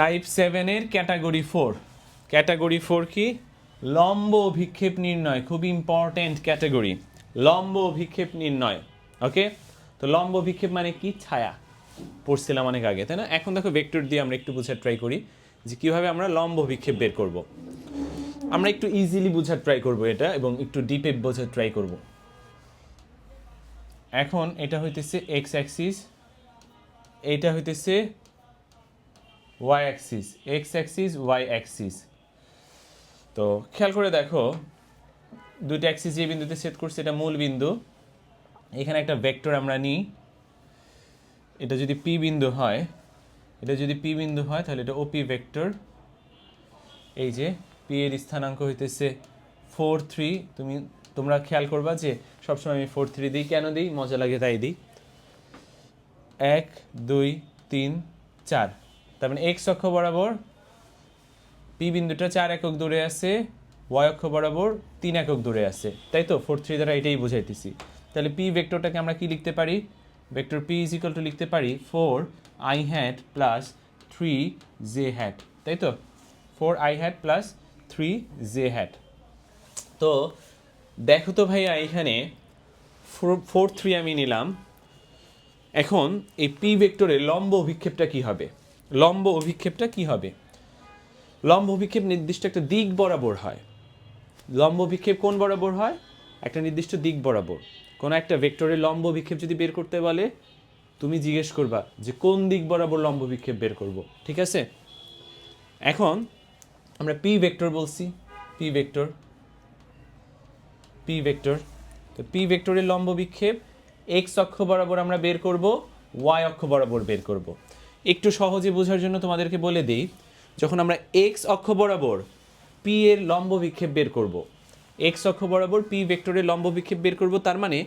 Type সেভেনের category four category four কি? লম্ব অভিক্ষেপ নির্ণয়, খুব ইম্পর্ট্যান্ট ক্যাটাগরি লম্ব অভিক্ষেপ নির্ণয় ওকে তো লম্ব অভিক্ষেপ মানে কি? ছায়া। পড়ছিলাম অনেক আগে, তাই না? এখন দেখো ভেক্টর দিয়ে আমরা একটু বোঝার ট্রাই করি যে কীভাবে আমরা লম্ব অভিক্ষেপ বের করব। আমরা একটু ইজিলি বোঝার ট্রাই করব এটা এবং একটু ডিপে বোঝার ট্রাই করব। এখন এটা হইতেছে এক্স অ্যাক্সিস এটা হইতেছে Y axis X axis Y axis তো খেয়াল করে দেখো, দুইটা অ্যাক্সিস যে বিন্দুতে সেট করছে এটা মূল বিন্দু। এখানে একটা ভেক্টর আমরা নিই। এটা যদি পি বিন্দু হয়, এটা যদি পি বিন্দু হয়, তাহলে এটা ওপি ভেক্টর এই যে পি এর স্থানাঙ্ক হইতেছে ফোর থ্রি তুমি, তোমরা খেয়াল করবা যে সবসময় আমি ফোর থ্রি দিই, কেন দিই? মজা লাগে তাই দিই। এক, দুই, তিন, চার। তার মানে এক্স অক্ষ বরাবর পি বিন্দুটা চার একক দূরে আছে ওয়াই অক্ষ বরাবর তিন একক দূরে আছে। তাই তো? ফোর থ্রি দ্বারা এটাই বোঝাইতেছি। তাহলে পি ভেক্টরটাকে আমরা কি লিখতে পারি? Vector P is equal to লিখতে পারি four i hat plus three j hat তাই তো? Four i hat plus three j hat তো দেখো তো ভাইয়া, এখানে ফোর থ্রি আমি নিলাম। এখন এই পি ভেক্টরের লম্ব অভিক্ষেপটা কি হবে? লম্ব অভিক্ষেপটা কি হবে? লম্ব অভিক্ষেপ নির্দিষ্ট একটা দিক বরাবর হয়। লম্ব অভিক্ষেপ কোন বরাবর হয়? একটা নির্দিষ্ট দিক বরাবর। কোনো একটা ভেক্টরের লম্ব অভিক্ষেপ যদি বের করতে বলে, তুমি জিজ্ঞেস করবা যে কোন দিক বরাবর লম্ব অভিক্ষেপ বের করব, ঠিক আছে? এখন আমরা পি ভেক্টর বলছি, পি ভেক্টর পি ভেক্টর। তো পি ভেক্টরের লম্ব বিক্ষেপ এক্স অক্ষ বরাবর আমরা বের করব ওয়াই অক্ষ বরাবর বের করব। একটু সহজে বোঝার জন্য তোমাদেরকে বলে দিই, যখন আমরা এক্স অক্ষ বরাবর পি এর লম্ব বিক্ষেপ বের করব এক্স অক্ষ বরাবর পি ভেক্টরের লম্ব বিক্ষেপ বের করব, তার মানে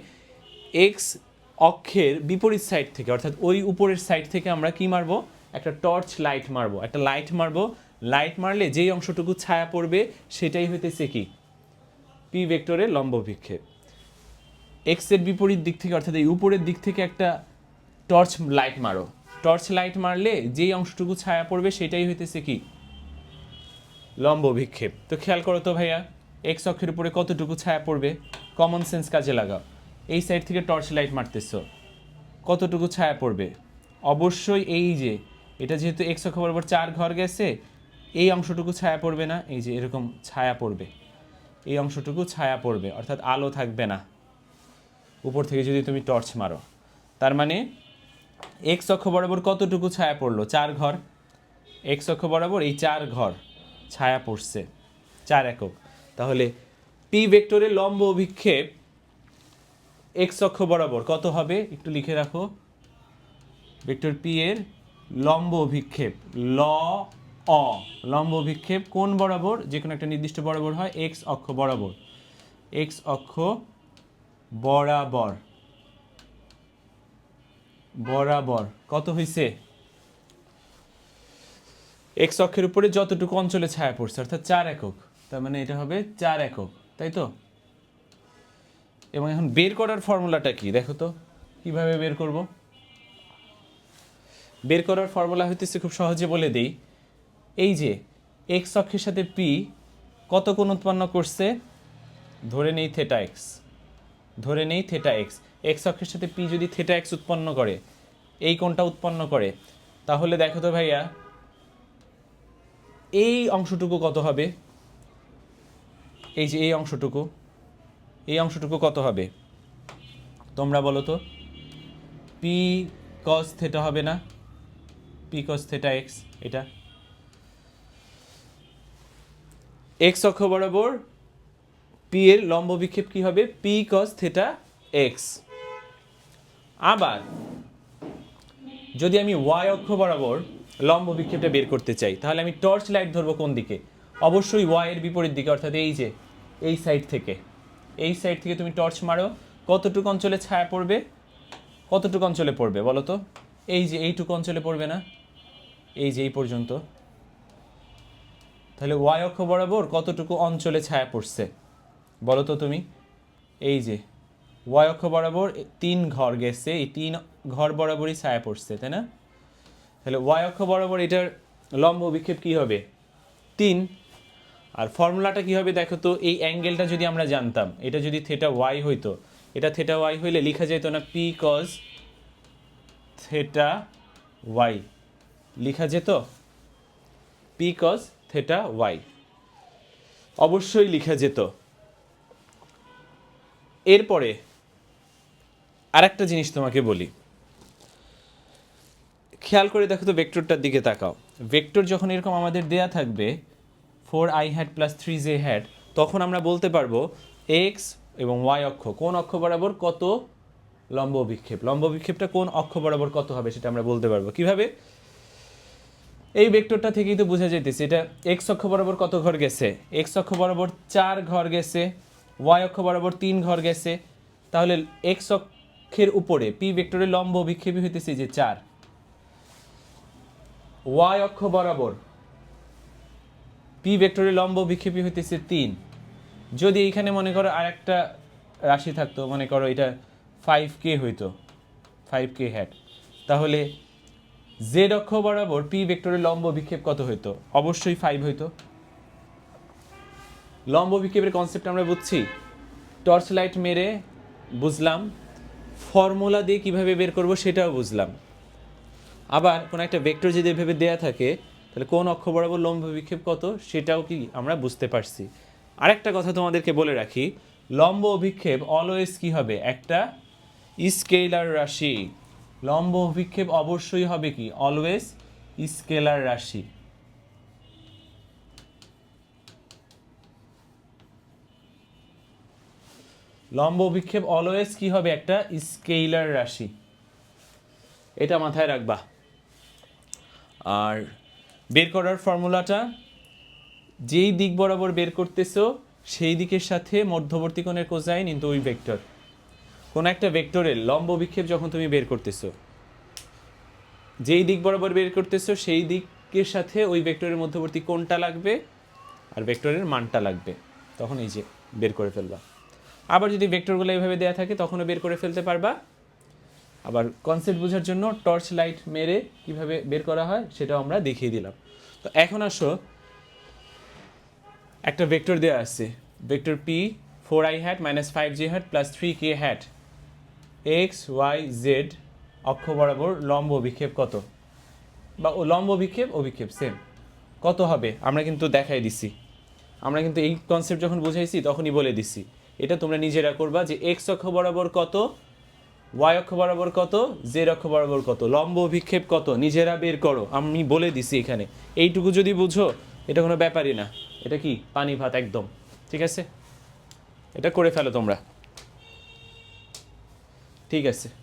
এক্স অক্ষের বিপরীত সাইড থেকে, অর্থাৎ ওই উপরের সাইড থেকে আমরা কি মারবো? একটা টর্চ লাইট মারবো। একটা লাইট মারবো। লাইট মারলে যেই অংশটুকু ছায়া পড়বে, সেটাই হইতেছে কি? পি ভেক্টরের লম্ব বিক্ষেপ। এক্সের বিপরীত দিক থেকে, অর্থাৎ এই উপরের দিক থেকে একটা টর্চ লাইট মারো। টর্চ লাইট মারলে যেই অংশটুকু ছায়া পড়বে সেটাই হইতেছে কি? লম্ব বিক্ষেপ। তো খেয়াল করো তো ভাইয়া এক্স অক্ষের উপরে কতটুকু ছায়া পড়বে? কমন সেন্স কাজে লাগাও। এই সাইড থেকে টর্চ লাইট মারতেছো। কতটুকু ছায়া পড়বে? অবশ্যই এই যে, এটা যেহেতু এক্স অক্ষ বরাবর চার ঘর গেছে, এই অংশটুকু ছায়া পড়বে না, এই যে এরকম ছায়া পড়বে। এই অংশটুকু ছায়া পড়বে, অর্থাৎ আলো থাকবে না। উপর থেকে যদি তুমি টর্চ মারো। তার মানে এক্স অক্ষ বরাবর কতটুকু ছায়া পড়ল? চার ঘর। এক্স অক্ষ বরাবর এই চার ঘর ছায়া পড়ছে। চার একক। তাহলে পি ভেক্টরের লম্ব অভিক্ষেপ এক্স অক্ষ বরাবর কত হবে? একটু লিখে রাখো। ভেক্টর পি এর লম্ব অভিক্ষেপ, ল, অ। লম্ব অভিক্ষেপ কোন বরাবর? যে কোনো একটা নির্দিষ্ট বরাবর হয় এক্স অক্ষ বরাবর। এক্স অক্ষ বরাবর। বরাবর। কত হয়েছে এক্স অক্ষের উপরে যতটুকু অঞ্চলে ছায়া পড়ছে, অর্থাৎ চার একক। তার মানে এটা হবে চার একক, তাই তো? এবং এখন বের করার ফর্মুলাটা কি? দেখো তো, কীভাবে বের করব? বের করার ফর্মুলা হইতেছে খুব সহজে বলে দেই। এই যে এক্স অক্ষের সাথে পি কত কোণ উৎপন্ন করছে? ধরে নেই থেটা এক্স ধরে নেই থেটা এক্স এক্স অক্ষের সাথে পি যদি থেটা এক্স উৎপন্ন করে, এই কোণটা উৎপন্ন করে, তাহলে দেখো তো ভাইয়া, এই অংশটুকু কত হবে? এই যে এই অংশটুকু এই অংশটুকু কত হবে? তোমরা বলো তো পি কস থেটা হবে না? পি কস থেটা এক্স এটা? এক্স অক্ষ বরাবর পি এর লম্ব বিক্ষেপ কি হবে? পি কস থেটা এক্স আবার যদি আমি ওয়াই অক্ষ বরাবর লম্ব বিক্ষেপটা বের করতে চাই, তাহলে আমি টর্চ লাইট ধরবো কোন দিকে? অবশ্যই ওয়াই এর বিপরীত দিকে, অর্থাৎ এই যে, এই সাইড থেকে। এই সাইড থেকে তুমি টর্চ মারো। কতটুকু অঞ্চলে ছায়া পড়বে? কতটুকু অঞ্চলে পড়বে বলো তো? এই যে এইটুকু অঞ্চলে পড়বে না? এই যে এই পর্যন্ত। তাহলে ওয়াই অক্ষ বরাবর কতটুকু অঞ্চলে ছায়া পড়ছে? বলো তো তুমি। এই যে ওয়াই অক্ষ বরাবর তিন ঘর গেছে, এই তিন ঘর বরাবরই ছায়া পড়ছে, তাই না? তাহলে ওয়াই অক্ষ বরাবর এটার লম্ব অভিক্ষেপ কি হবে? তিন। আর ফর্মুলাটা কি হবে দেখো তো, এই অ্যাঙ্গেলটা যদি আমরা জানতাম, এটা যদি থেটা ওয়াই হইতো, এটা থেটা ওয়াই হইলে লেখা যেত না পি কজ থেটা ওয়াই লেখা যেত পি কজ থেটা ওয়াই অবশ্যই লেখা যেত। এরপরে আরেকটা জিনিস তোমাকে বলি। খেয়াল করে দেখো তো ভেক্টরটার দিকে তাকাও। ভেক্টর যখন এরকম আমাদের দেয়া থাকবে four i hat plus three j hat তখন আমরা বলতে পারব এক্স এবং ওয়াই অক্ষ। কোন অক্ষ বরাবর কত লম্ব বিক্ষেপ লম্ব বিক্ষেপটা কোন অক্ষ বরাবর কত হবে সেটা আমরা বলতে পারব। কীভাবে? এই ভেক্টরটা থেকেই তো বোঝা যাইতেছে, এটা এক্স অক্ষ বরাবর কত ঘর গেছে? এক্স অক্ষ বরাবর চার ঘর গেছে ওয়াই অক্ষ বরাবর তিন ঘর গেছে। তাহলে এক্স অক্ষের উপরে, পি ভেক্টরের লম্ব বিক্ষেপই হইতেছে যে চার। ওয়াই অক্ষ বরাবর, পি ভেক্টরের লম্ব বিক্ষেপী হইতেছে তিন। যদি এইখানে মনে করো আর একটা রাশি থাকতো, মনে করো এটা ফাইভ কে হইতো ফাইভ কে হ্যাট তাহলে জেড অক্ষ বরাবর পি ভেক্টরের লম্ব বিক্ষেপ কত হইতো? অবশ্যই ফাইভ হইতো। লম্ব বিক্ষেপের কনসেপ্ট আমরা বুঝছি। টর্চ লাইট মেরে বুঝলাম ফর্মুলা দিয়ে কীভাবে বের করব সেটাও বুঝলাম। আবার কোনো একটা ভেক্টর যদি এভাবে দেয়া থাকে, তাহলে কোন অক্ষ বরাবর লম্ব বিক্ষেপ কত সেটাও কি আমরা বুঝতে পারছি। আরেকটা কথা তোমাদেরকে বলে রাখি, লম্ব অভিক্ষেপ অলওয়েজ কি হবে? একটা স্কেলার রাশি। লম্ব অভিক্ষেপ অবশ্যই হবে কি? অলওয়েজ স্কেলার রাশি। লম্ব অভিক্ষেপ অলওয়েজ কি হবে? একটা স্কেলার রাশি। এটা মাথায় রাখবা। আর বের করার ফর্মুলাটা, যেই দিক বরাবর বের করতেছো, সেই দিকের সাথে মধ্যবর্তী কোণের কোসাইন ইন্টু ওই ভেক্টর কোন একটা ভেক্টরের লম্ব বিক্ষেপ যখন তুমি বের করতেছো, যেই দিক বরাবর বের করতেছো, সেই দিকের সাথে ওই ভেক্টরের মধ্যবর্তী কোণটা লাগবে, আর ভেক্টরের মানটা লাগবে। তখন এই যে বের করে ফেলবা। আবার যদি ভেক্টরগুলো এইভাবে দেওয়া থাকে, তখনও বের করে ফেলতে পারবা। আবার কনসেপ্ট বোঝার জন্য টর্চ লাইট মেরে কীভাবে বের করা হয়, সেটাও আমরা দেখিয়ে দিলাম। তো এখন আসো, একটা ভেক্টর দেওয়া আছে। Vector P four i hat minus five j hat plus three k hat X Y Z অক্ষ বরাবর লম্ব বিক্ষেপ কত? বা লম্ব বিক্ষেপ অভিক্ষেপ সেম কত হবে? আমরা কিন্তু দেখাই দিছি। আমরা কিন্তু এই কনসেপ্ট যখন বুঝাইছি, তখনই বলে দিছি। এটা তোমরা নিজেরা করবা যে এক্স অক্ষ বরাবর কত ওয়াই অক্ষ বরাবর কত জেড অক্ষ বরাবর কত, লম্ব অভিক্ষেপ কত, নিজেরা বের করো, আমি বলে দিছি এখানে। এইটুকু যদি বুঝো, এটা কোনো ব্যাপারই না। এটা কি? পানি ভাত একদম। ঠিক আছে? এটা করে ফেলো তোমরা। ঠিক আছে।